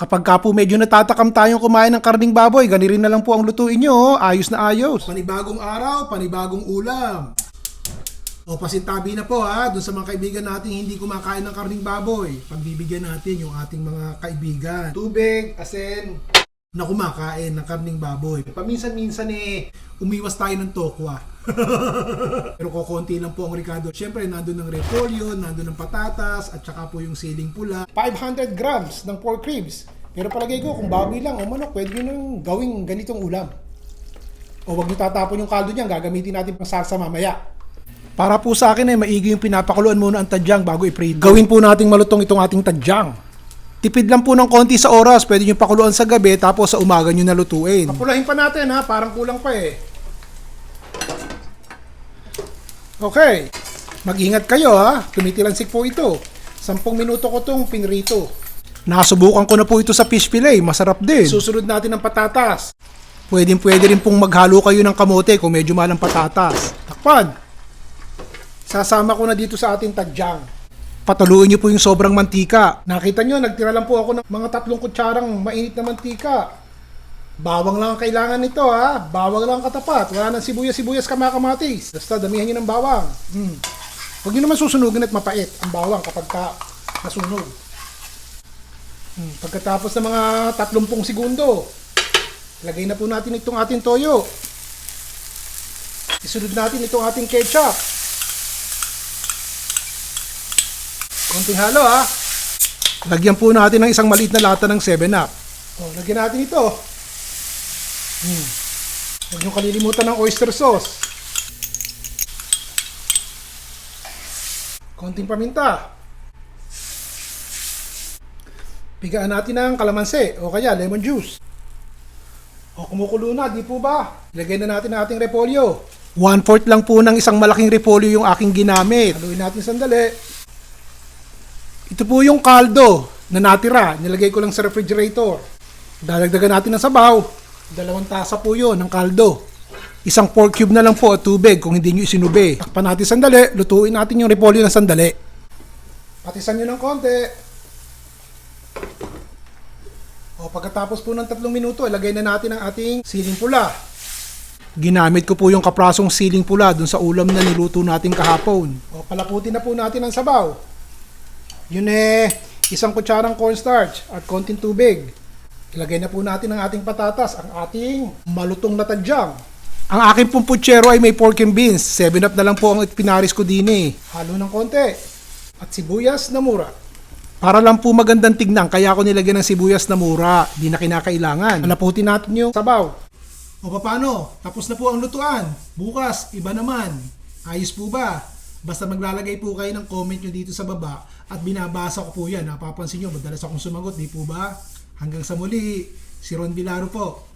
Kapag ka po medyo natatakam tayong kumain ng karning baboy, gani rin na lang po ang lutuin nyo. oh. Ayos na ayos. Panibagong araw, panibagong ulam. O pasintabi na po ha, doon sa mga kaibigan natin hindi kumakain ng karning baboy. Pagbibigyan natin yung ating mga kaibigan. Tubig, asin, na kumakain ng karning baboy. Paminsan-minsan eh, umiwas tayo ng tokwa. Pero kukunti lang po ang Ricardo. Siyempre, nandun ng repolyo, nandun ng patatas, at saka po yung siling pula. 500 grams ng pork ribs. Pero palagay ko, kung baboy lang o manok, pwede nyo nang gawing ganitong ulam. O wag nyo tatapon yung kaldo niyan, gagamitin natin pang salsa mamaya. Para po sa akin eh, maigi yung pinapakuluan muna ang tadyang bago i-prito. Gawin po nating malutong itong ating tadyang. Tipid lang po ng konti sa oras, pwede nyo pakuluan sa gabi, tapos sa umaga nyo nalutuin. Papulahin pa natin ha, parang kulang pa eh. Okay, mag-ingat kayo ha, tumitilansik po ito. Sampung minuto ko itong pinrito. Nasubukan ko na po ito sa fish fillet, masarap din. Susunod natin ng patatas. Pwede pwede rin pong maghalo kayo ng kamote kung medyo mahal ang patatas. Takpan! Sasama ko na dito sa ating tadyang. Pataluin niyo po yung sobrang mantika. Nakita niyo, nagtira lang po ako ng mga tatlong kutsarang mainit na mantika. Bawang lang ang kailangan nito ha. Bawang lang ang katapat. Wala nang sibuyas-sibuyas kamakamatis. Basta damihan niyo ng bawang. Hmm. Huwag niyo naman susunugin at mapait ang bawang kapag ka nasunog. Hmm. Pagkatapos ng mga 30 segundo, lagay na po natin itong ating toyo. Isunod natin itong ating ketchup. Konting halo ha. Lagyan po natin ng isang maliit na lata ng 7-Up. O, lagyan natin ito. Hmm. Huwag niyong kalilimutan ng oyster sauce. Konting paminta. Pigaan natin ng kalamansi o kaya lemon juice. O kumukulo na, di po ba? Ilagay na natin ang ating repolyo. One fourth lang po ng isang malaking repolyo yung aking ginamit. Haluin natin sandali. Ito po yung kaldo na natira. Nilagay ko lang sa refrigerator. Dadagdagan natin ng sabaw. Dalawang tasa po yun ng kaldo. Isang pork cube na lang po at tubig kung hindi nyo isinubi. Takpan natin sandali. Lutuin natin yung repolyo ng sandali. Patisan nyo ng konti. O pagkatapos po ng tatlong minuto, ilagay na natin ang ating siling pula. Ginamit ko po yung kaprasong siling pula dun sa ulam na niluto natin kahapon. O palaputin na po natin ang sabaw. Yun eh, isang kutsarang cornstarch at konting tubig. Ilagay na po natin ang ating patatas, ang ating malutong na tadyang. Ang aking pong putsero ay may pork and beans. 7 up na lang po ang pinaris ko din eh. Halo ng konti. At sibuyas na mura. Para lang po magandang tignan, kaya ako nilagyan ng sibuyas na mura. Di na kinakailangan. Alaputin natin yung sabaw. O paano? Tapos na po ang lutuan. Bukas, iba naman. Ayos po ba? Basta maglalagay po kayo ng comment nyo dito sa baba at binabasa ko po yan. Napapansin nyo, madalas akong sumagot, di po ba? Hanggang sa muli, si Ron Vilaro po.